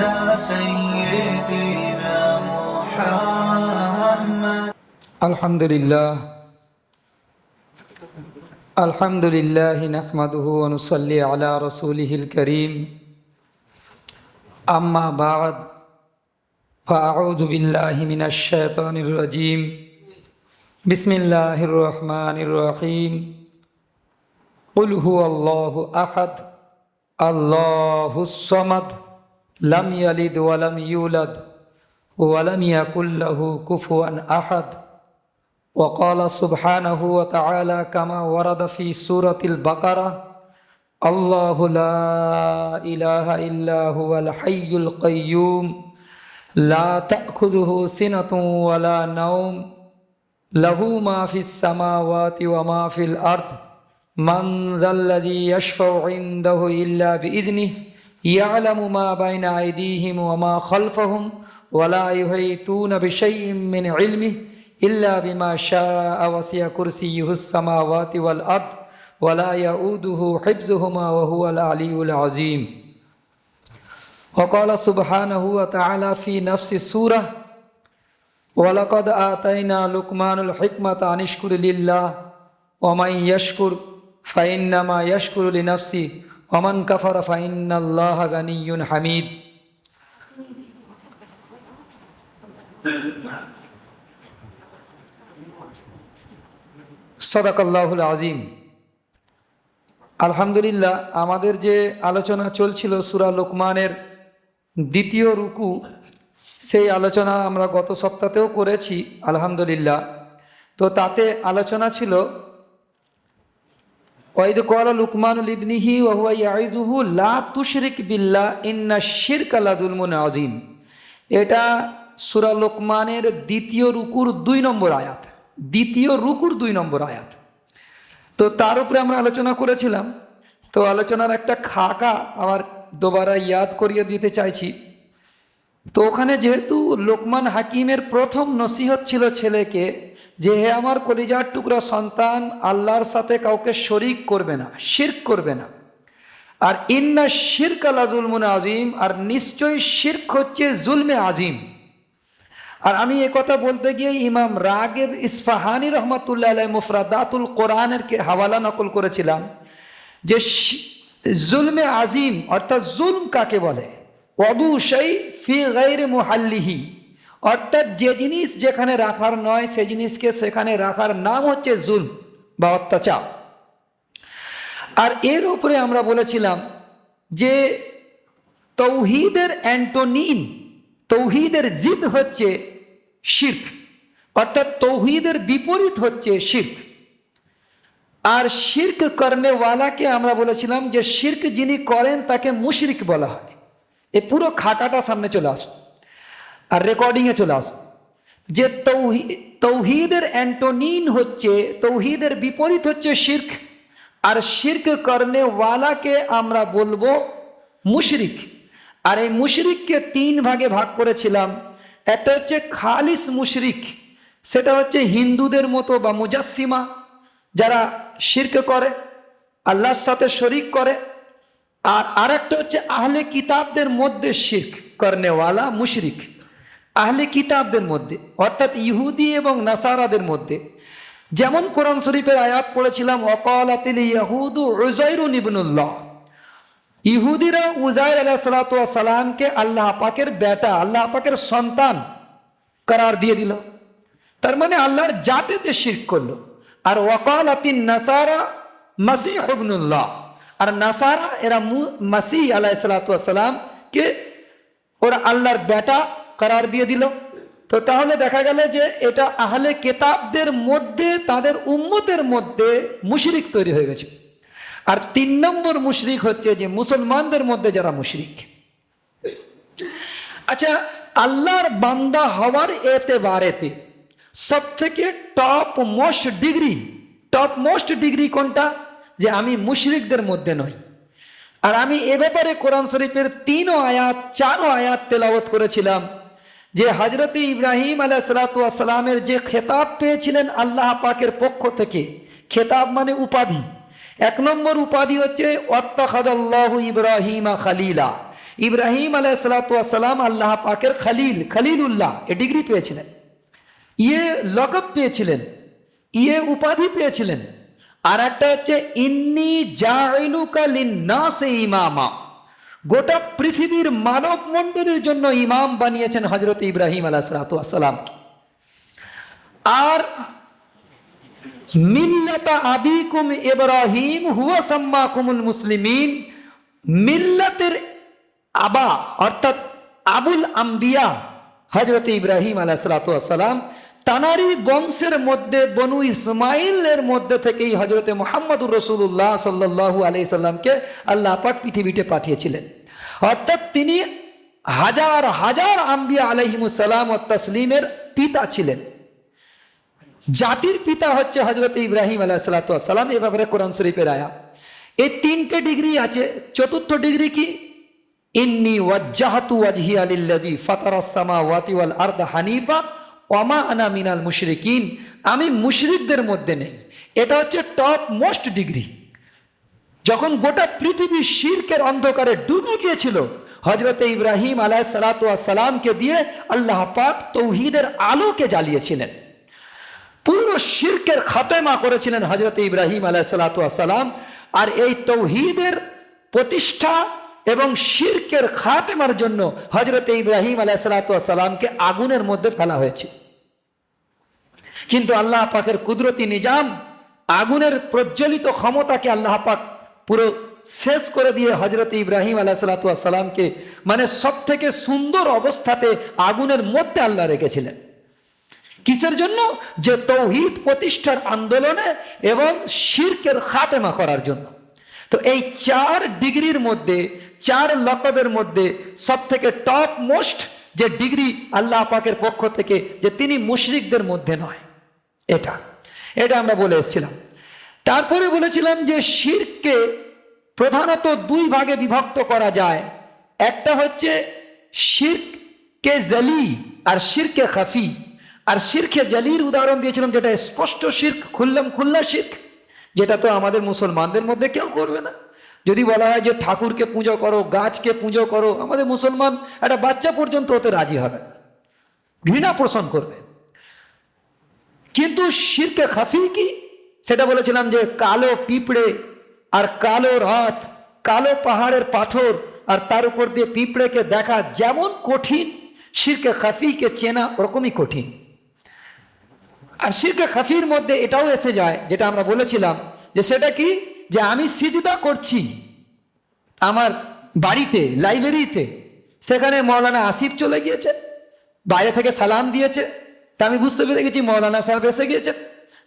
على سيدنا محمد الحمد لله الحمد لله نحمده ونصلي على رسوله الكريم أما بعد فأعوذ بالله من الشيطان الرجيم بسم الله الرحمن الرحيم قل هو الله أحد الله الصمد لم يلد ولم يولد ولم يكن له كفوا أحد. وقال سبحانه وتعالى كما ورد في سورة البقرة الله لا إله إلا هو الحي القيوم. لا تأخذه سنة ولا نوم. له ما في السماوات وما في الأرض. من ذا الذي يشفع عنده إلا بإذنه يعلم ما بين أيديهم وما خلفهم ولا يحيطون بشيء من علمه إلا بما شاء وسع كرسيه السماوات والأرض ولا يؤوده حفظهما وهو العلي العظيم. وقال سبحانه وتعالى في نفس السورة ولقد آتينا لقمان الحكمة أن اشكر لله ومن يشكر فإنما يشكر لنفسه অমান কাফারা ফাইন্নাল্লাহ গানিউন হামিদ। সদাকাল্লাহুল আজিম আলহামদুলিল্লাহ, আমাদের যে আলোচনা চলছিল সুরা লোকমানের দ্বিতীয় রুকু, সেই আলোচনা আমরা গত সপ্তাহতেও করেছি, আলহামদুলিল্লাহ। তো তাতে আলোচনা ছিল ওয়াইদ কল লুকমানুল ইবনিহি ওহুয়া ইয়াইজুহু লা তুশরিক বিল্লাহ ইন্না শিরক আলাদুলমুন আজিম এটা সুরা লোকমানের দ্বিতীয় রুকুর দুই নম্বর আয়াত। দ্বিতীয় রুকুর দুই নম্বর আয়াত। তো তার উপরে আমরা আলোচনা করেছিলাম। তো আলোচনার একটা খাকা আবার দোবারা ইয়াদ করিয়ে দিতে চাইছি। তো ওখানে যেহেতু লোকমান হাকিমের প্রথম নসিহত ছিল ছেলেকে, যে হে আমার কলিজার টুকরা সন্তান, আল্লাহর সাথে কাউকে শরিক করবে না, শির্ক করবে না। আর ইন্না শির্ক আলা জুলমুন আজিম আর নিশ্চয়ই শির্ক হচ্ছে জুলমে আজিম আর আমি কথা বলতে গিয়ে ইমাম রাগেব ইসফাহানি রহমতুল্লাহ আলাই মুফরাদাতুল কোরআনের কে হাওয়ালা নকল করেছিলাম, যে জুলমে আজিম অর্থাৎ জুলম কাকে বলে? অদু সেই ফি গাইরে মুহাল্লিহি। অর্থাৎ যে জিনিস যেখানে রাখার নয়, সে জিনিসকে সেখানে রাখার নাম হচ্ছে জুল বা অত্যাচার। আর এর উপরে আমরা বলেছিলাম যে তৌহিদের অ্যান্টোনিন তৌহিদের জিদ হচ্ছে শির্ক। অর্থাৎ তৌহিদের বিপরীত হচ্ছে শির্ক। আর শির্ক কর্নেওয়ালাকে আমরা বলেছিলাম যে শির্ক যিনি করেন তাকে মুশরিক বলা হয়। এ পুরো খাটাটা সামনে চলে আসো আর রেকর্ডিংয়ে চলে আসো। যে তৌহি, তৌহিদের অ্যান্টোনিন হচ্ছে, তৌহিদের বিপরীত হচ্ছে শির্ক। আর শির্ক কর্নেওয়ালাকে আমরা বলব মুশরিক। আর এই মুশরিককে তিন ভাগে ভাগ করেছিলাম। একটা হচ্ছে খালিস মুশরিক, সেটা হচ্ছে হিন্দুদের মতো বা মুজাসিমা, যারা শির্ক করে, আল্লাহর সাথে শরিক করে আর আরেকটা হচ্ছে আহলে কিতাবদের মধ্যে শির্ক কর্নেওয়ালা মুশরিক। আহলে কিতাবদের মধ্যে, অর্থাৎ ইহুদি এবং নাসারাদের মধ্যে। যেমন কোরআন শরীফের আয়াত পড়েছিলাম, অকালাতিল ইয়াহুদু উজাইরুন ইবনুল্লাহ। ইহুদিরা উজাইর আলাহ সালাতামকে আল্লাহ পাকের বেটা, আল্লাহ পাকের সন্তান করার দিয়ে দিল। তার মানে আল্লাহর জাতেতে শির্ক করল। আর ওয়াকাল আতিন নাসারা মাসি হবনুল্লাহ আর নাসারা, এরা মাসি আলাহ সালাতামকে ওরা আল্লাহর বেটা করার দিয়ে দিল। তো তাহলে দেখা গেল যে এটা আহলে কেতাবদের মধ্যে, তাদের উম্মতের মধ্যে মুশরিক তৈরি হয়ে গেছে। আর তিন নম্বর মুশরিক হচ্ছে যে মুসলমানদের মধ্যে যারা মুশরিক। আচ্ছা আল্লাহর বান্দা হওয়ার এতে বারেতে সব থেকে top most degree top most degree কোনটা? যে আমি মুশরিকদের মধ্যে নই। আর আমি এ ব্যাপারে কোরআন শরীফের তিনও আয়াত, চারও আয়াত তেলাওয়াত করেছিলাম যে হজরত ইব্রাহিম আলাহ সালাতামের যে খেতাব পেয়েছিলেন আল্লাহ পাকের পক্ষ থেকে। খেতাব মানে উপাধি। এক নম্বর উপাধি হচ্ছে অত্তাখাদাল্লাহু ইব্রাহিমা খালিলা। ইব্রাহিম আলাইসালাম আল্লাহ পাকের খালিল, খালিলুল্লাহ, এ ডিগ্রি পেয়েছিলেন। ইয়ে লকব পেয়েছিলেন ইয়ে উপাধি পেয়েছিলেন। আর একটা হচ্ছে, ইন্নি ইমামা। গোটা পৃথিবীর মানব মণ্ডলীর জন্য ইমাম বানিয়েছেন হজরত ইব্রাহিম আলাহ সালাতামকে আর মিল্লাতা আবিকুম ইব্রাহিম হুয়া সাম্মা কুমুল মুসলিমিন। মিল্লাতের আবা অর্থাৎ আবুল আম্বিয়া হজরত ইব্রাহিম আলাইসালাম তানারি বংশের মধ্যে বনু ইসমাইলের মধ্যে থেকেই হজরতে মোহাম্মদুর রসুল্লাহ সাল্লাহু আলি সাল্লামকে আল্লাহ পাক পৃথিবীতে পাঠিয়েছিলেন। অর্থাৎ তিনি হাজার হাজার আম্বিয়া আলহিমুসাল্লাম ও তসলিমের পিতা ছিলেন। জাতির পিতা হচ্ছে হজরত ইব্রাহিম আলাহিসাল্লাম এ ব্যাপারে কোরআন শরীফের আয়া। এই তিনটে ডিগ্রি আছে, চতুর্থ ডিগ্রি কি? ইন্নি ওয়াজ্জাহাতু ওয়াজহি আলিল্লাজি ফাতারাস সামাওয়াতি ওয়াল আরদ হানিফা ওয়ামা আনা মিনাল মুশরিকিন, আমি মুশরিকদের মধ্যে নেই। এটা হচ্ছে টপ মোস্ট ডিগ্রি যখন গোটা পৃথিবী শিরকের অন্ধকারে ডুবে গিয়েছিল হজরত ইব্রাহিম আলাহ সালাতামকে দিয়ে আল্লাহ পাক তৌহিদের আলোকে জ্বালিয়েছিলেন। পুরো শিরকের খাতেমা করেছিলেন হজরত ইব্রাহিম আলাহ সালাতাম আর এই তৌহিদের প্রতিষ্ঠা এবং শিরকের খাতেমার জন্য হজরত ইব্রাহিম আলাহ সালাতামকে আগুনের মধ্যে ফেলা হয়েছে। কিন্তু আল্লাহ পাকের কুদরতি নিজাম আগুনের প্রজ্বলিত ক্ষমতাকে আল্লাহ পাক পুরো শেষ করে দিয়ে হজরত ইব্রাহিম আলাহ সালাতামকে মানে সব থেকে সুন্দর অবস্থাতে আগুনের মধ্যে আল্লাহ রেখেছিলেন। কিসের জন্য? যে তৌহিদ প্রতিষ্ঠার আন্দোলনে এবং শিরকের খাতেমা করার জন্য। তো এই চার ডিগ্রির মধ্যে, চার লকবের মধ্যে সব থেকে টপ মোস্ট যে ডিগ্রি আল্লাহ পাকের পক্ষ থেকে যে তিনি মুশরিকদের মধ্যে নয়। এটা। এটা আমরা বলে এসেছিলাম। তারপরে বলেছিলাম যে শিরকে প্রধানত দুই ভাগে বিভক্ত করা যায়। একটা হচ্ছে শিরকে জালি আর শিরকে খাফি। আর শিরকে জালির উদাহরণ দিয়েছিলাম যেটা স্পষ্ট শির্ক, খুললাম খুল্লা শির্ক, যেটা তো আমাদের মুসলমানদের মধ্যে কেউ করবে না। যদি বলা হয় যে ঠাকুরকে পুজো করো, গাছকে পুজো করো, আমাদের মুসলমান একটা বাচ্চা পর্যন্ত ওতে রাজি হবে না। ঘৃণা পোষণ করবে। কিন্তু শিরকে খাফি কি সেটা বলেছিলাম যে কালো পিঁপড়ে আর কালো রাত, কালো পাহাড়ের পাথর আর তার উপর দিয়ে পিঁপড়েকে দেখা যেমন কঠিন, শিরকে খাফিকে চেনা ওরকমই কঠিন। আর শিরকে খাফির মধ্যে এটাও এসে যায়, যেটা আমরা বলেছিলাম, যে সেটা কি? যে আমি সিজদা করছি আমার বাড়িতে, লাইব্রেরিতে, সেখানে মৌলানা আসিফ চলে গিয়েছে, বাইরে থেকে সালাম দিয়েছে তা আমি বুঝতে পেরে গেছি, মৌলানা সাহেব এসে গিয়েছে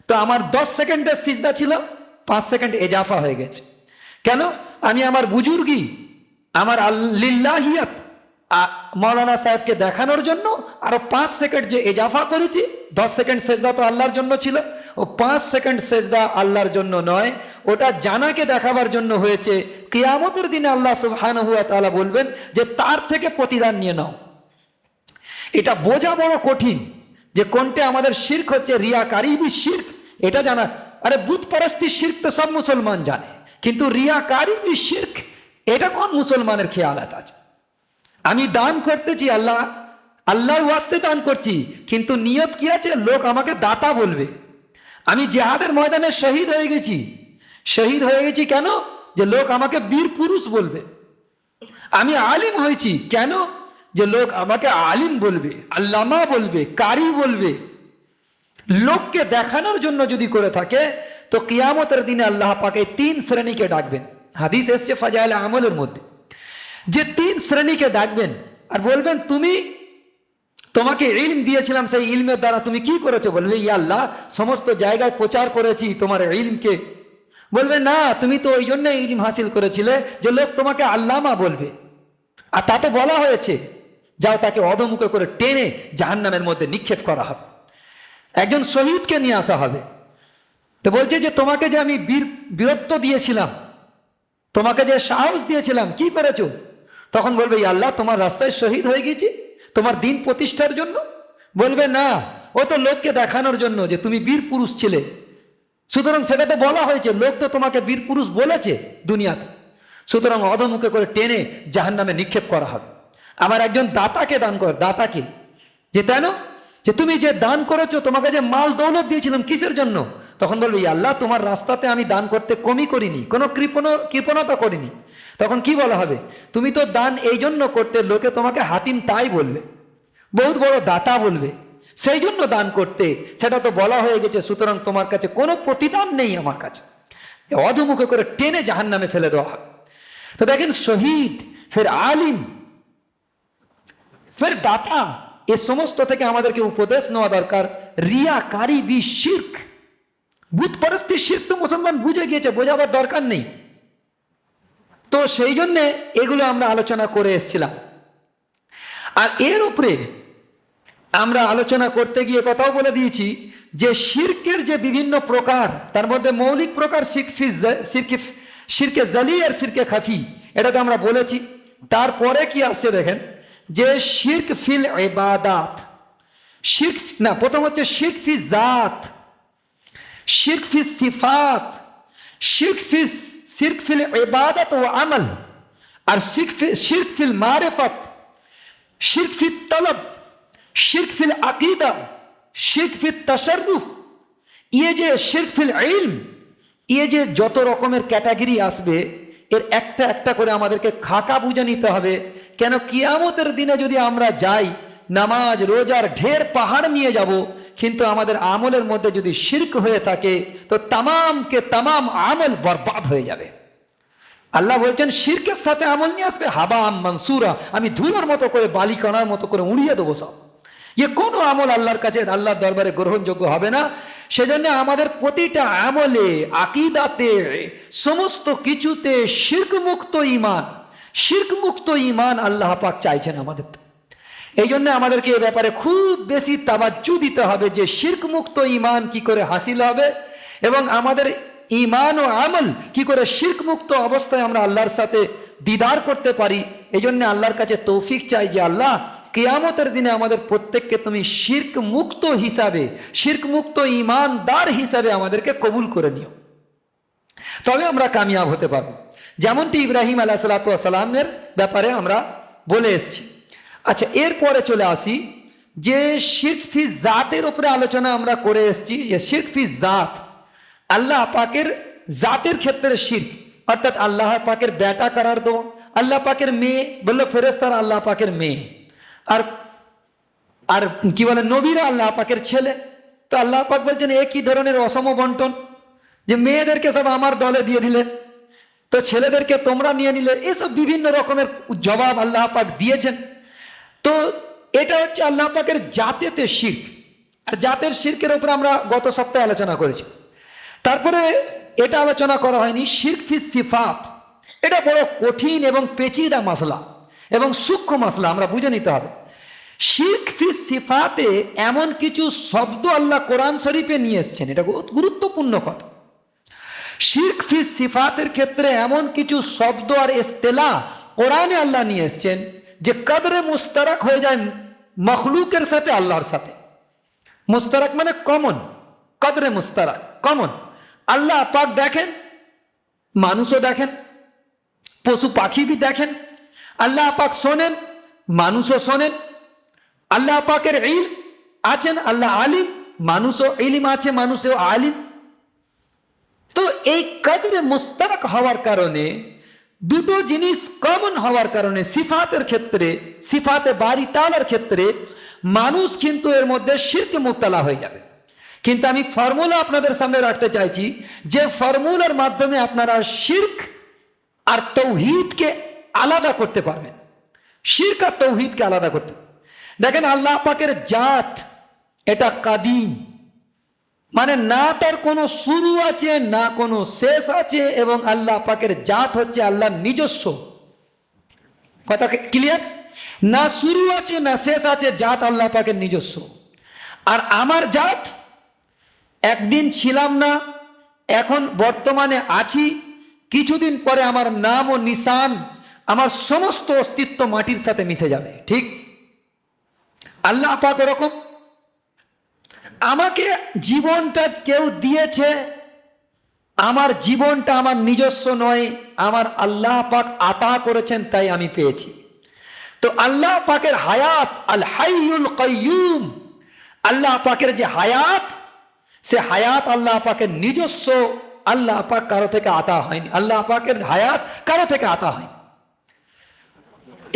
তো আমার দশ সেকেন্ডের সিজদা ছিল, পাঁচ সেকেন্ড এজাফা হয়ে গেছে। কেন? আমি আমার বুজুর্গি, আমার আল্লিল্লাহিয়াত মৌলানা সাহেবকে দেখানোর জন্য আরও পাঁচ সেকেন্ড যে এজাফা করেছি, দশ সেকেন্ড সেজদা তো আল্লাহর জন্য ছিল। ও পাঁচ সেকেন্ড সেজদা আল্লাহর জন্য নয়, ওটা জানাকে দেখাবার জন্য হয়েছে। কেয়ামতের দিনে আল্লাহ সুবহান হুয়া তালা বলবেন যে তার থেকে প্রতিদান নিয়ে নাও। এটা বোঝা বড় কঠিন। যে কোনটা আমাদের শির্ক হচ্ছে রিয়াকারি বি শির্ক, এটা জানা। আরে বুধ পরস্তি শির্ক তো সব মুসলমান জানে, কিন্তু রিয়াকারি বি শির্ক, এটা কোন মুসলমানের খেয়ালাত আছে? আমি দান করতেছি আল্লাহ, আল্লাহর ওয়াস্তে দান করছি, কিন্তু নিয়ত কি আছে? লোক আমাকে দাতা বলবে। আমি জেহাদের ময়দানে শহীদ হয়ে গেছি। শহীদ হয়ে গেছি কেন? যে লোক আমাকে বীর পুরুষ বলবে। আমি আলিম হয়েছি, কেন? যে লোক আমাকে আলিম বলবে, আল্লামা বলবে, কারি বলবে, লোককে দেখানোর জন্য যদি করে থাকে, তো কিয়ামতের দিনে আল্লাহ পাকে তিন শ্রেণীকে ডাকবেন। হাদিস এসছে ফাজাইল আমলের মধ্যে। যে তিন শ্রেণীকে ডাকবেন আর বলবেন, তুমি তোমাকে ইলম দিয়েছিলাম, সেই ইলমের দ্বারা তুমি কি করেছ? বলবে, ইয়া আল্লাহ, সমস্ত জায়গায় প্রচার করেছি তোমার ইলমকে। বলবে, না, তুমি তো ওই জন্য ইলম হাসিল করেছিলে যে লোক তোমাকে আল্লামা বলবে। আর তাতে বলা হয়েছে যাও তাকে অধমুখে করে টেনে জাহান্নামের মধ্যে নিক্ষেপ করা হবে। একজন শহীদকে নিয়ে আসা হবে। তো বলছে যে, তোমাকে যে আমি বীর, বীরত্ব দিয়েছিলাম, তোমাকে যে সাহস দিয়েছিলাম, কি করেছ? তখন বলবে আল্লাহ, তোমার রাস্তায় শহীদ হয়ে গেছি, তোমার দিন প্রতিষ্ঠার জন্য। বলবে, না, ও তো লোককে দেখানোর জন্য যে তুমি বীর পুরুষ ছিলে। সুতরাং সেটা তো বলা হয়েছে, লোক তো তোমাকে বীর পুরুষ বলেছে দুনিয়াতে। সুতরাং অধমুখে করে টেনে জাহান নামে নিক্ষেপ করা হবে। আমার একজন দাতাকে দান কর, দাতাকে। যে তাই না? যে তুমি যে দান করেছ, তোমাকে যে মাল দৌলত দিয়েছিলাম কিসের জন্য? তখন বলবে আল্লাহ, তোমার রাস্তাতে আমি দান করতে কমই করিনি, কোনো কৃপণ, কৃপণতা করিনি। তখন কি বলা হবে? তুমি তো দান এই জন্য করতে, লোকে তোমাকে হাতিম তাই বলবে, বহুত বড় দাতা বলবে, সেই জন্য দান করতে। সেটা তো বলা হয়ে গেছে, সুতরাং তোমার কাছে কোনো প্রতিদান নেই আমার কাছে। অধমুখে করে টেনে জাহান নামে ফেলে দেওয়া হবে। তো দেখেন শহীদ, ফের আলিম ফের দাতা এ সমস্ত থেকে আমাদেরকে উপদেশ নেওয়া দরকার রিয়া কারি বি শির্ক বুধ পরস্তি শির্ক তো মুসলমান বুঝে গিয়েছে বোঝাবার দরকার নেই তো সেই জন্যে এগুলো আমরা আলোচনা করে এসেছিলাম আর এর উপরে আমরা আলোচনা করতে গিয়ে কথাও বলে দিয়েছি যে শির্কের যে বিভিন্ন প্রকার তার মধ্যে মৌলিক প্রকার শিরফি সিরকে শিরকে জালি আর সিরকে খাফি এটা তো আমরা বলেছি তারপরে কি আসছে দেখেন যে শির্ক ফিল এবাদাত শির্ক না, প্রথম হচ্ছে শির্ক ফি জাত। শির্ক ফি সিফাত। শির্ক ফি শির্ক ফিল ইবাদত ও আমল। আর শির্ক ফি শির্ক ফিল মারিফত। শির্ক ফি তলব। শির্ক ফিল আকিদা। শির্ক ফি তশরুফ। ইয়ে যে শির্ক ফিল ইলম। ইয়ে যে যত রকমের ক্যাটাগরি আসবে এর একটা একটা করে আমাদেরকে খাকা বুঝে নিতে হবে। কেন কিয়ামতের দিনে যদি আমরা যাই, নামাজ, রোজার ঢের পাহাড় নিয়ে যাব, কিন্তু আমাদের আমলের মধ্যে যদি শির্ক হয়ে থাকে, তো তামামকে তামাম আমল বরবাদ হয়ে যাবে। আল্লাহ বলছেন, শির্কের সাথে আমল নিয়ে আসবে? হাবা আম মানসুরা, আমি ধুলোর মতো করে বালিকণার মতো করে উড়িয়ে দেবো সব। ইয়ে কোনো আমল আল্লাহর কাছে, আল্লাহর দরবারে গ্রহণযোগ্য হবে না। সেজন্য আমাদের প্রতিটা আমলে, আকিদাতে, সমস্ত কিছুতে শির্ক মুক্ত ইমান শির্ক মুক্ত ইমান আল্লাহ পাক চাইছেন আমাদের। এই জন্য আমাদেরকে এ ব্যাপারে খুব বেশি তাবাজ্জু দিতে হবে যে শির্ক মুক্ত ইমান কি করে হাসিল হবে এবং আমাদের ইমান ও আমল কি করে শির্ক মুক্ত অবস্থায় আমরা আল্লাহর সাথে দিদার করতে পারি। এই জন্য আল্লাহর কাছে তৌফিক চাই যে আল্লাহ কেয়ামতের দিনে আমাদের প্রত্যেককে তুমি শির্ক মুক্ত হিসাবে শির্ক মুক্ত ইমানদার হিসাবে আমাদেরকে কবুল করে নিও। তবে আমরা কামিয়াব হতে পারব। যেমনটি ইব্রাহিম আলাহ সালাতামের ব্যাপারে আমরা বলে এসছি। আচ্ছা এরপরে চলে আসি যে শির্ক ফি জাতের উপরে আলোচনা আমরা করে এসছি যে শির্ক ফি জাত, আল্লাহ পাকের জাতের ক্ষেত্রে শির্ক, অর্থাৎ আল্লাহ পাকের বেটা করার দো আল্লাহ পাকের মেয়ে, বলল ফেরেস্তার আল্লাহ পাকের মেয়ে। আর আর কি বলে, নবীরা আল্লাহ পাকের ছেলে। তো আল্লাহ পাক বলছেন, এ একই ধরনের অসম বন্টন? যে মেয়েদেরকে সব আমার দলে দিয়ে দিলে। তো ছেলেদেরকে তোমরা নিয়ে নিলে। এসব বিভিন্ন রকমের জবাব আল্লাহ পাক দিয়েছেন। তো এটা হচ্ছে আল্লাহ পাকের জাতেতে শির্ক। আর জাতের শির্কের উপর আমরা গত সপ্তাহে আলোচনা করেছি। তারপরে এটা আলোচনা করা হয়নি। শির্ক ফি সিফাত। এটা বড় কঠিন এবং পেচিদা মশলা এবং সূক্ষ্ম মাসলা, আমরা বুঝে নিতে হবে। শির্ক ফি সিফাতে এমন কিছু শব্দ আল্লাহ কোরআন শরীফে নিয়ে এসছেন, এটা গুরুত্বপূর্ণ কথা। শির্ক ফি সিফাতের ক্ষেত্রে এমন কিছু শব্দ আর এস্তেলা কোরআনে আল্লাহ নিয়ে এসছেন, যে কদরে মুস্তারাক হয়ে যায় মখলুকের সাথে আল্লাহর সাথে। মুস্তারাক মানে কমন কদরে মুস্তারাক কমন আল্লাহ পাক দেখেন, মানুষও দেখেন, পশু পাখি বি দেখেন আল্লাহ পাক শোনেন, মানুষও শোনেন। আল্লাহ পাকের ইল আছেন, আল্লাহ আলিম, মানুষও ইলিম আছে, মানুষও আলিম। তো এই কাদরে মুস্তারাক হওয়ার কারণে, দুটো জিনিস কমন হওয়ার কারণে, সিফাতের ক্ষেত্রে, সিফাতে বাড়ি তালার ক্ষেত্রে, মানুষ কিন্তু এর মধ্যে শিরকে মুক্তলা হয়ে যাবে। কিন্তু আমি ফর্মুলা আপনাদের সামনে রাখতে চাইছি, যে ফর্মুলার মাধ্যমে আপনারা শির্ক আর তৌহিদকে আলাদা করতে পারবেন। শির্ক আর তৌহিদকে আলাদা করতে। দেখেন আল্লাহ পাকের জাত, এটা কাদিম। মানে না তার কোনো শুরু আছে, না কোনো শেষ আছে এবং আল্লাহ পাকের জাত হচ্ছে আল্লাহর নিজস্ব। কথা ক্লিয়ার না শুরু আছে, না শেষ আছে, জাত আল্লাহ পাকের নিজস্ব। আর আমার জাত, একদিন ছিলাম না, এখন বর্তমানে আছি, কিছুদিন পরে আমার নাম ও নিশান আমার সমস্ত অস্তিত্ব মাটির সাথে মিশে যাবে, ঠিক? আল্লাহ পাক ওরকম। আমাকে জীবনটা কেউ দিয়েছে, আমার জীবনটা আমার নিজস্ব নয়, আমার আল্লাহ পাক আতা করেছেন, তাই আমি পেয়েছি। তো আল্লাহ পাকের হায়াত, আল হাইউল কাইয়ুম, আল্লাহ পাকের যে হায়াত, সে হায়াত আল্লাহ পাকের নিজস্ব, আল্লাহ পাক কারও থেকে আতা হয়নি। আল্লাহ পাকের হায়াত কারও থেকে আতা হয়নি।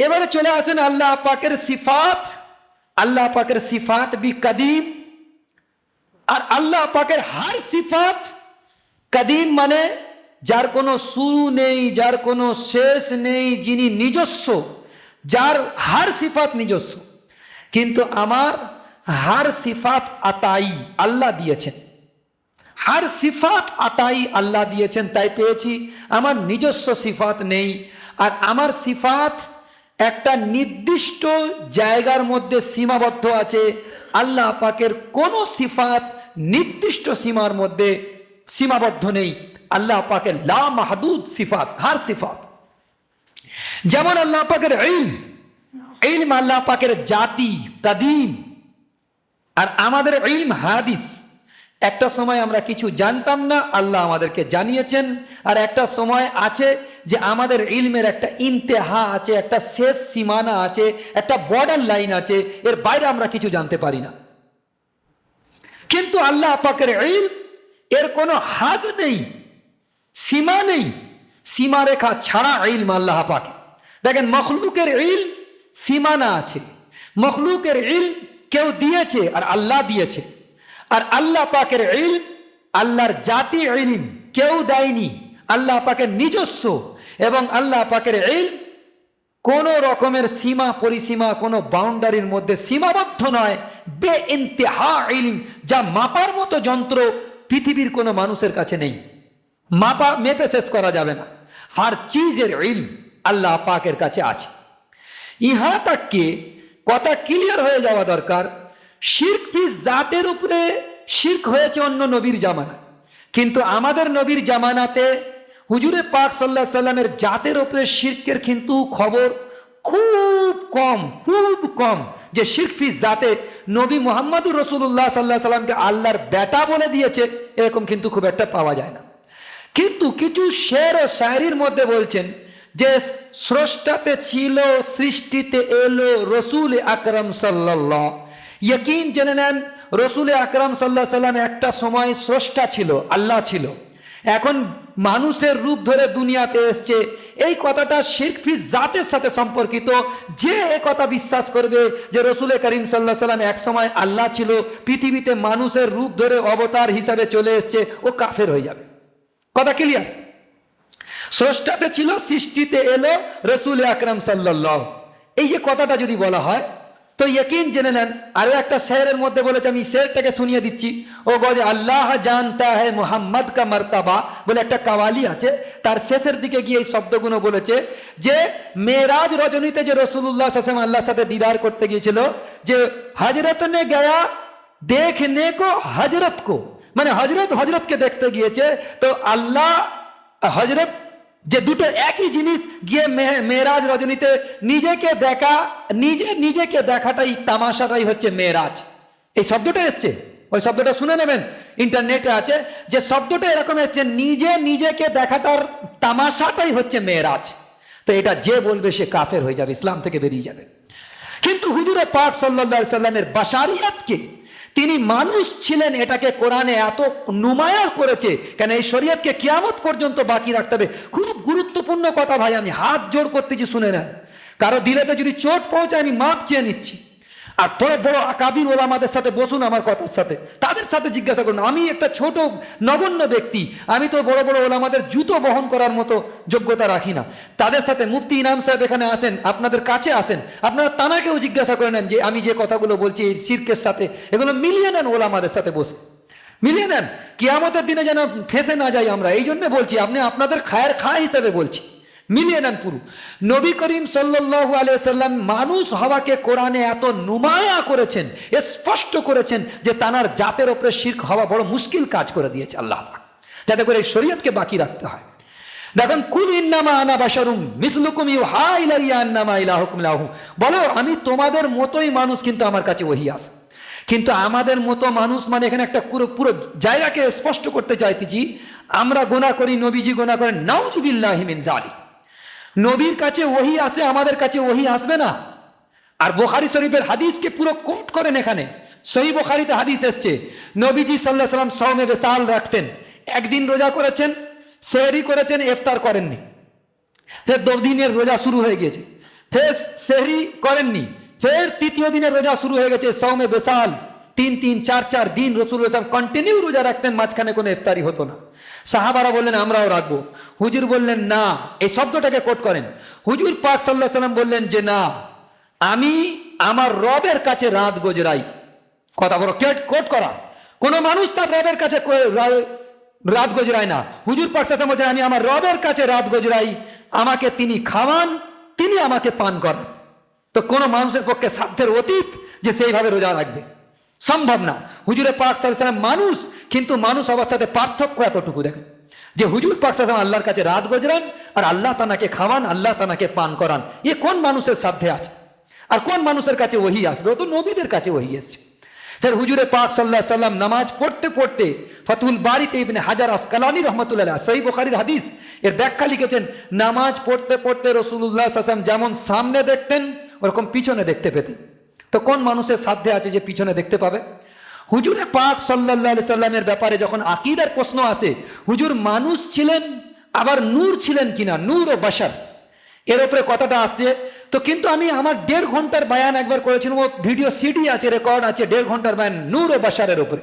এবারে চলে আসেন আল্লাহ পাকের সিফাত, আল্লাহ পাকের সিফাত বি কদিম। আর আল্লাহ পাকের হার সিফাত, কদিম মানে যার কোনো শুরু নেই, যার কোনো শেষ নেই, যিনি নিজস্ব, যার হার সিফাত নিজস্ব। কিন্তু আমার হার সিফাত আতাই আল্লাহ দিয়েছেন। হার সিফাত আতাই আল্লাহ দিয়েছেন, তাই পেয়েছি। আমার নিজস্ব সিফাত নেই। আর আমার সিফাত একটা নির্দিষ্ট জায়গার মধ্যে সীমাবদ্ধ আছে। আল্লাহ পাকের কোনো সিফাত নির্দিষ্ট সীমার মধ্যে সীমাবদ্ধ নেই। আল্লাহ পাকের লা মাহদুদ সিফাত, হার সিফাত। যেমন আল্লাহ পাকের ইলম ইলম আল্লাহ পাকের জাতি, কাদিম। আর আমাদের ইলম হাদিস। একটা সময় আমরা কিছু জানতাম না, আল্লাহ আমাদেরকে জানিয়েছেন। আর একটা সময় আছে যে আমাদের ইলমের একটা ইন্তেহা আছে, একটা শেষ সীমানা আছে, একটা বর্ডার লাইন আছে, এর বাইরে আমরা কিছু জানতে পারি না। কিন্তু আল্লাহ পাকের ইলম, এর কোনো হাত নেই, সীমা নেই, সীমারেখা ছাড়া ইলম আল্লাহ পাকে দেখেন, মখলুকের ইল সীমানা আছে। মখলুকের ইল কেউ দিয়েছে আর আল্লাহ দিয়েছে। আর আল্লাহ পাকের ইল আল্লাহর জাতি ইলিম কেউ দেয়নি। আল্লাহ পাকের নিজস্ব এবং আল্লাহ পাকের ইল কোন রকমের সীমা পরিসীমা, কোনো বাউন্ডারির মধ্যে সীমাবদ্ধ নয়। বে ইন্তেহা ইলিম, যা মাপার মতো যন্ত্র পৃথিবীর কোনো মানুষের কাছে নেই। মাপা, মেপে শেষ করা যাবে না। হার চিজের ইলম আল্লাহ পাকের কাছে আছে। ইহা তাককে কথা ক্লিয়ার হয়ে যাওয়া দরকার। শির্ক ফিস জাতের উপরে শির্ক হয়েছে অন্য নবীর জামানা। কিন্তু আমাদের নবীর জামানাতে হুজুরে পাক সাল্লাহ সাল্লামের জাতের উপরে শির্কের কিন্তু খবর খুব কম খুব কম যে শির্ক ফিস জাতে নবী মোহাম্মদুর রসুল্লাহ সাল্লাহ সাল্লামকে আল্লাহর বেটা বলে দিয়েছে, এরকম কিন্তু খুব একটা পাওয়া যায় না। কিন্তু কিছু শের ও শায়রির মধ্যে বলছেন যে স্রষ্টাতে ছিল, সৃষ্টিতে এলো রসুল আকরম সাল্লাহ ইয়কিন জেনে নেন, রসুল আকরাম সাল্লাহ সাল্লাম একটা সময় স্রষ্টা ছিল, আল্লাহ ছিল। এখন মানুষের রূপ ধরে দুনিয়াতে এসছে। এই কথাটা শিরফি জাতের সাথে সম্পর্কিত। যে এ কথা বিশ্বাস করবে যে রসুল করিম সাল্লাহ সাল্লাম এক সময় আল্লাহ ছিল, পৃথিবীতে মানুষের রূপ ধরে অবতার হিসাবে চলে এসছে, ও কাফের হয়ে যাবে। কথা ক্লিয়ার স্রষ্টাতে ছিল, সৃষ্টিতে এলো রসুল আকরাম সাল্লাহ এই যে কথাটা যদি বলা হয় তো ইয়কিন জেনে নেন, আরও একটা শেরের মধ্যে বলেছে, আমি শেরটাকে শুনিয়ে দিচ্ছি। ও গজে আল্লাহ জানতা হ্যায় মোহাম্মদ কা মর্তাবা বলে একটা কাওয়ালি আছে, তার শেষের দিকে গিয়ে এই শব্দগুলো বলেছে যে মেরাজ রজনীতে যে রসুল্লাহ সাসেম আল্লাহর সাথে দিদার করতে গিয়েছিল, যে হজরত নে গয়া দেখনে কো হজরত কো। মানে হজরত হজরতকে দেখতে গিয়েছে, তো আল্লাহ হজরত যে দুটো একই জিনিস গিয়ে মেয়েরাজ রজনীতে নিজেকে দেখা, নিজে, নিজেকে দেখাটাই তামাশাটাই হচ্ছে মেয়েরাজ। এই শব্দটা এসছে? ওই শব্দটা শুনে নেবেন। ইন্টারনেটে আছে যে শব্দটা এরকম এসছে, নিজে, নিজেকে দেখাটার তামাশাটাই হচ্ছে মেয়েরাজ। তো এটা যে বলবে সে কাফের হয়ে যাবে, ইসলাম থেকে বেরিয়ে যাবে। কিন্তু হুজুরে পাক সাল্লা সাল্লামের বাসারিয়াতকে তিনি মানুষ ছিলেন এটাকে কোরআনে এত নুমায়া করেছে। কেন এই শরীয়তকে কিয়ামত পর্যন্ত বাকি রাখতে হবে? খুব গুরুত্বপূর্ণ কথা ভাই, আমি হাত জোর করতেছি শুনে নেন। কারও দিলেতে যদি চোট পৌঁছায়, আমি মাপ চেয়ে নিচ্ছি। আর বড় বড় আকাবির ওলা আমাদের সাথে বসুন আমার কথার সাথে। তাদের সাথে জিজ্ঞাসা করুন। আমি একটা ছোট নগণ্য ব্যক্তি। আমি তো বড় বড় ওলা আমাদের জুতো বহন করার মতো যোগ্যতা রাখি না। তাদের সাথে মুফতি ইনাম সাহেব এখানে আসেন, আপনাদের কাছে আসেন। আপনারা তানাকেও জিজ্ঞাসা করে নেন যে, আমি যে কথাগুলো বলছি এই সির্কের সাথে, এগুলো মিলিয়ে নেন ওলামাদের সাথে বসে। মিলিয়ে নেন। কিয়ামতের দিনে যেন ফেসে না যাই আমরা। এই জন্য বলছি, আপনি আপনাদের খায়ের খা হিসেবে বলছি। মিলিয়ে নেন পুরু। নবী করিম সাল্লাল্লাহু আলাইহি সাল্লাম মানুষ হওয়াকে কোরআনে এত নুমায়া করেছেন স্পষ্ট করেছেন যে তানার জাতের ওপরে শির্ক হওয়া বড় মুশকিল কাজ করে দিয়েছে আল্লাহ যাতে করে এই শরীয়তকে বাকি রাখতে হয়। দেখেন, কুল ইন্নামা আনা বাশারুম মিসলুকুম ইউহা ইলাইয়া আন্নামা ইলাহুকুম ইলাহু বলো, আমি তোমাদের মতোই মানুষ কিন্তু আমার কাছে ওহি আছে। কিন্তু আমাদের মতো মানুষ মানে এখানে একটা পুরো পুরো জায়গাকে স্পষ্ট করতে চাইতেছি, আমরা গোনা করি, নবীজি গোনা করেন নাউজুবিল্লাহিমিন জালিক নবীর কাছে ওহি আসে, আমাদের কাছে ওহি আসবে না। আর বোখারি শরীফের হাদিসকে পুরো কোট করেন এখানে। সহি বোখারিতে হাদিস এসছে, নবীজি সাল্লাহ সাল্লাম সৌমে বেসাল রাখতেন। একদিন রোজা করেছেন, সেহরি করেছেন, ইফতার করেননি। ফের দিনের রোজা শুরু হয়ে গিয়েছে। ফের সেহরি করেননি, ফের তৃতীয় দিনের রোজা শুরু হয়ে গেছে সৌমে বেসাল। তিন তিন, চার চার দিন রসুল কন্টিনিউ রোজা রাখতেন, মাঝখানে কোনো ইফতারি হতো না। সাহাবারা বললেন আমরাও রাখব। হুজুর বললেন না। এই শব্দটাকে কোট করেন। হুজুর পাক সাল্লাহ সাল্লাম বললেন যে না আমি আমার রবের কাছে রাত গোজরাই। কথা বলো কেট কোট করা? কোন মানুষ তার রবের কাছে রাত গজরায় না। হুজুর পাক আলাইহি বলছেন, আমি আমার রবের কাছে রাত গোজরাই। আমাকে তিনি খাওয়ান তিনি আমাকে পান করান। তো কোনো মানুষের পক্ষে সাধ্যের অতীত যে সেইভাবে রোজা রাখবে। সম্ভব না। হুজুরে পাক সাল্লাল্লাহু মানুষ, কিন্তু মানুষ অবস্থাতে পার্থক্য এতটুকু দেখেন। যে হুজুর পাক সাল্লাল্লাহু আল্লাহর কাছে রাত গজরান আর আল্লাহ তানাকে খাওয়ান, আল্লাহ তানাকে পান করান। এ কোন মানুষের সাধ্যে আছে? আর কোন মানুষের কাছে ওহি আসবে? ও তো নবীদের কাছে ওহি এসছে। ফের হুজুরে পাক সাল্লাহ সাল্লাম নামাজ পড়তে পড়তে ফতুল বাড়িতে ইবনে হাজার আসকালানি রহমতুল্লাহ সহি বোখারির হাদিস, এর ব্যাখ্যা লিখেছেন, নামাজ পড়তে পড়তে রসুল্লাহ সাসাম যেমন সামনে দেখতেন, ওরকম পিছনে দেখতে পেতেন। তো কোন মানুষের সাধ্যে আছে যে পিছনে দেখতে পাবে? হুজুরে পাক সাল্লাহ সাল্লামের ব্যাপারে যখন আকিদার প্রশ্ন আসে, হুজুর মানুষ ছিলেন, আবার নূর ছিলেন কিনা? নূর ও বাসার এর ওপরে কথাটা আসছে, তো কিন্তু আমি আমার দেড় ঘণ্টার বায়ান একবার করেছিলাম, ও ভিডিও সিডি আছে রেকর্ড আছে, দেড় ঘণ্টার বায়ান নূর ও বাসারের ওপরে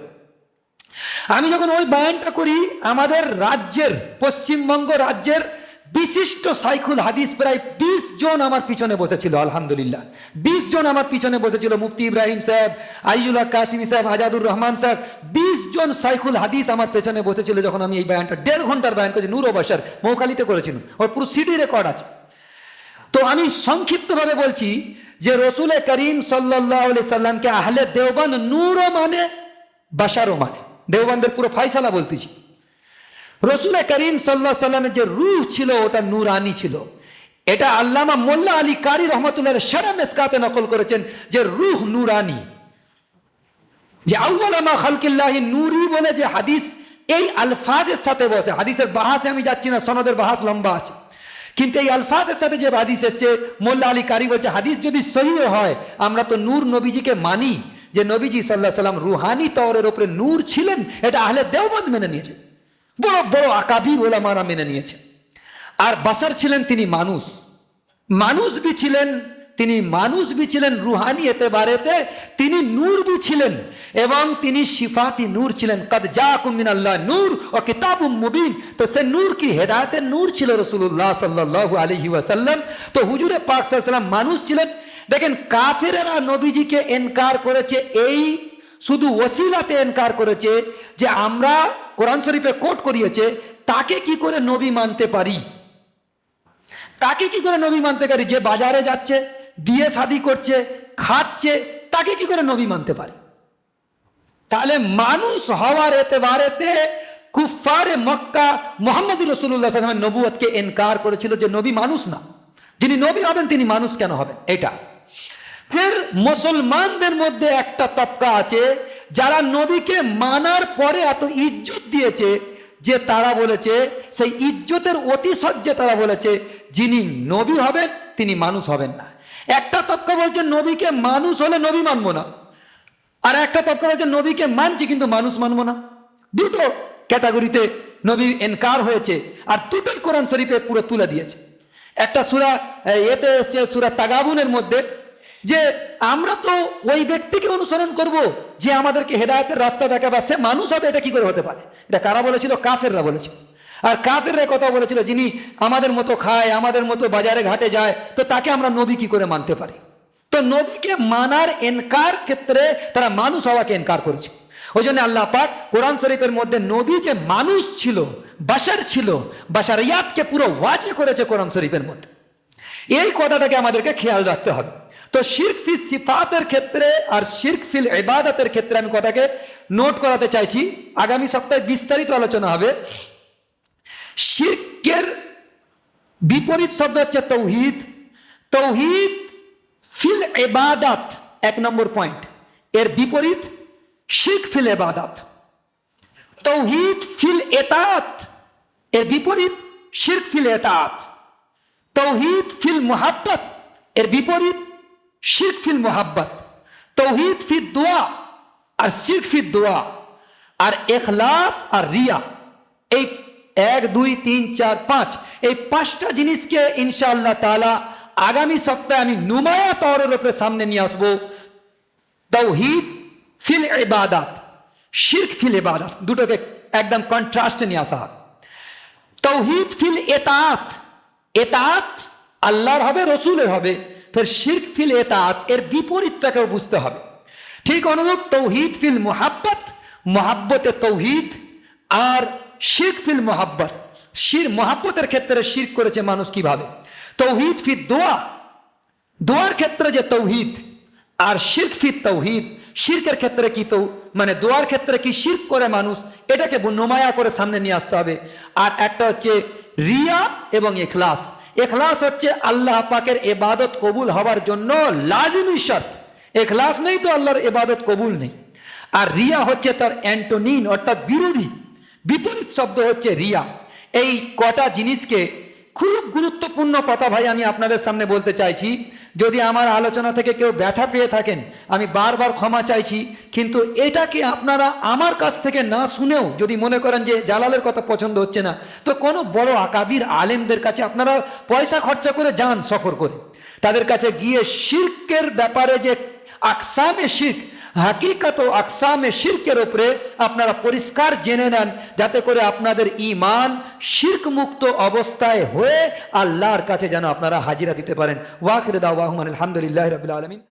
আমি যখন ওই বায়ানটা করি, আমাদের রাজ্যের, পশ্চিমবঙ্গ রাজ্যের বিশিষ্ট সাইকুল হাদিস প্রায় বিশ জন আমার পিছনে বসেছিল, আলহামদুলিল্লাহ। বিশ জন আমার পিছনে বসেছিল, মুফতি ইব্রাহিম সাহেব আইউল্লাহ কাসিমি সাহেব, আজাদুর রহমান সাহেব বিশ জন সাইকুল হাদিস আমার পেছনে বসেছিল যখন আমি এই বায়ানটা দেড় ঘণ্টার বায়ান করেছি, নূর বাসার মৌখালিতে করেছিলাম। ওর পুরো সিডি রেকর্ড আছে। তো আমি সংক্ষিপ্তভাবে বলছি যে রসুলে করিম সাল্লাহ সাল্লামকে আহলে দেওবান নূরও মানে বাসারও মানে। দেওবানদের পুরো ফাইসালা বলতেছি। রসুলে করিম সাল্লাহ সাল্লামের যে রুহ ছিল, ওটা নূরানি ছিল। এটা আল্লামা মোল্লা আলী কারি রহমতুল্লাহ সারা মেসকাতে নকল করেছেন যে রুহ নূরানি। যে আউ্বালামা খালকিল্লাহি নূরি বলে যে হাদিস, এই আলফাজের সাথে বসে, হাদিসের বাহাসে আমি যাচ্ছি না, সনদের বাহাস লম্বা আছে। কিন্তু এই আলফাজের সাথে যে হাদিস এসছে, মোল্লা আলী কারি বলছে, হাদিস যদি সহি হয়, আমরা তো নূর নবীজিকে মানি যে নবীজি সাল্লাহ সাল্লাম রুহানি তওরের ওপরে নূর ছিলেন, এটা আহলে দেওবন্দ মেনে নিয়েছে। বড় বড় আকাবির ওলামারা মেনে নিয়েছে আর বাসার ছিলেন তিনি মানুষ। মানুষ বি ছিলেন, তিনি মানুষ বি ছিলেন রুহানি এতে বারেতে তিনি নূর বি ছিলেন এবং তিনি শিফাতি নূর ছিলেন। কদ যা কুমিন আল্লাহ নূর ও কিতাবুম মুবিন। তো সে নূর কি হেদায়তের নূর ছিল রসুল্লাহ সাল্লাহ আলহি ওয়াসাল্লাম? তো হুজুরে পাক সাল্লাম মানুষ ছিলেন। দেখেন কাফেরেরা নবীজিকে এনকার করেছে, এই শুধু ওসিলাতে এনকার করেছে যে আমরা কোরআন শরীফে কোট করিয়েছে, তাকে কি করে নবী মানতে পারি? তাকে কি করে নবী মানতে পারি? যে বাজারে যাচ্ছে, বিয়ে শাদি করছে, খাচ্ছে, তাকে কি করে নবী মানতে পারে? তাহলে মানুষ হওয়ার এতে বারেতে কুফারে মক্কা মোহাম্মদ রসুল্লাহ নবুয়তকে এনকার করেছিল যে নবী মানুষ না। যিনি নবী হবেন, তিনি মানুষ কেন হবেন? এটা। ফের মুসলমানদের মধ্যে একটা তবকা আছে যারা নবীকে মানার পরে এত ইজ্জত দিয়েছে, যে তারা বলেছে, সেই ইজ্জতের অতিশয্যে তারা বলেছে, যিনি নবী হবেন, তিনি মানুষ হবেন না। একটা তবকা বলছে, নবীকে মানুষ হলে নবী মানবো না। আর একটা তবকা বলছে, নবীকে মানছি কিন্তু মানুষ মানবো না। দুটো ক্যাটাগরিতে নবী এনকার হয়েছে, আর দুটোই কোরআন শরীফে পুরো তুলে দিয়েছে। একটা সুরা এতে এসছে সুরা তাগাবুনের মধ্যে যে আমরা তো ওই ব্যক্তিকে অনুসরণ করব যে আমাদেরকে হেদায়তের রাস্তা দেখাবে সে মানুষ হবে, এটা কি করে হতে পারে? এটা কারা বলেছিল? কাফেররা বলেছিল। আর কাফেররা কথা বলেছিল, যিনি আমাদের মতো খায়, আমাদের মতো বাজারে ঘাটে যায়, তো তাকে আমরা নবী কি করে মানতে পারি? তো নবীকে মানার এনকার ক্ষেত্রে তারা মানুষ হওয়াকে এনকার করেছে। ওই জন্য আল্লাহ পাক কোরআন শরীফের মধ্যে নবী যে মানুষ ছিল বাসার ছিল বাসার ইয়াদকে পুরো ওয়াজে করেছে কোরআন শরীফের মধ্যে। এই কথাটাকে আমাদেরকে খেয়াল রাখতে হবে। তো শির্ক ফিল সিফাতের ক্ষেত্রে আর শির্ক ফিল ইবাদতের ক্ষেত্রে আমি কথাকে নোট করাতে চাইছি। আগামী সপ্তাহে বিস্তারিত আলোচনা হবে। শির্কের বিপরীত শব্দ হচ্ছে তৌহিদ। তৌহিদ ফিল এবাদাত এক নম্বর পয়েন্ট এর বিপরীত শিখ ফিল এবাদাত তৌহিদ ফিল এতাত, এর বিপরীত শিরক ফিল এতাত। তৌহিদ ফিল মোহাব্বত, এর বিপরীত শিরক ফিল মোহাব্বত, তৌহিদ ফি দোয়া আর শিরক ফি দোয়া আর এখলাস আর রিয়া। এই এক, দুই, তিন, চার, পাঁচ, এই পাঁচটা জিনিসকে ইনশাআল্লাহ তালা আগামী সপ্তাহে আমি নুমায়া তওরের উপরে সামনে নিয়ে আসব। তৌহিদ ফিল ইবাদাত, শিরক ফিল ইবাদাত, দুটোকে একদম কন্ট্রাস্টে নিয়ে আসা তৌহিদ ফিল এতাত এতাত আল্লাহর হবে, রসুলের হবে। ফের শিরক ফিল এতাত, এর বিপরীতটাকেও বুঝতে হবে। ঠিক অনুরূপ তৌহিদ ফিল মোহাব্বত, মোহাব্বতে তৌহিদ আর শিরক ফিল মোহাব্বত। শির, মোহাব্বতের ক্ষেত্রে শিরক করেছে মানুষ কীভাবে? তৌহিদ ফির দোয়া। দোয়ার ক্ষেত্রে যে তৌহিদ আর শির্ক ফির তৌহিদ, শির্কের ক্ষেত্রে কি তো মানে দোয়ার ক্ষেত্রে কি শির্ক করে মানুষ, এটাকে নোমায়া করে সামনে নিয়ে আসতে হবে। আর একটা হচ্ছে রিয়া এবং এখলাস এখলাস হচ্ছে আল্লাহ পাকের এবাদত কবুল হওয়ার জন্য লাজিমি শর্ত। এখলাস নেই তো আল্লাহর এবাদত কবুল নেই। আর রিয়া হচ্ছে তার অ্যান্টোনিন, অর্থাৎ বিরোধী। বিপরীত শব্দ হচ্ছে রিয়া। এই কটা জিনিসকে খুব গুরুত্বপূর্ণ কথা ভাই আমি আপনাদের সামনে বলতে চাইছি। যদি আমার আলোচনা থেকে কেউ ব্যথা পেয়ে থাকেন, আমি বারবার ক্ষমা চাইছি, কিন্তু এটাকে আপনারা আমার কাছ থেকে না শুনেও যদি মনে করেন যে জালালের কথা পছন্দ হচ্ছে না, তো কোনো বড় আকাবির আলেমদের কাছে আপনারা পয়সা খরচা করে যান সফর করে। তাদের কাছে গিয়ে শির্কের ব্যাপারে যে আকসামে শির্ক হাকিকত ও আকসামে শির্কের ওপরে আপনারা পরিষ্কার জেনে নেন, যাতে করে আপনাদের ইমান শির্ক মুক্ত অবস্থায় হয়ে আল্লাহর কাছে যেন আপনারা হাজিরা দিতে পারেন। ওয়াকির দাওয়াহমান আলহামদুলিল্লাহ রবিল আলমিন।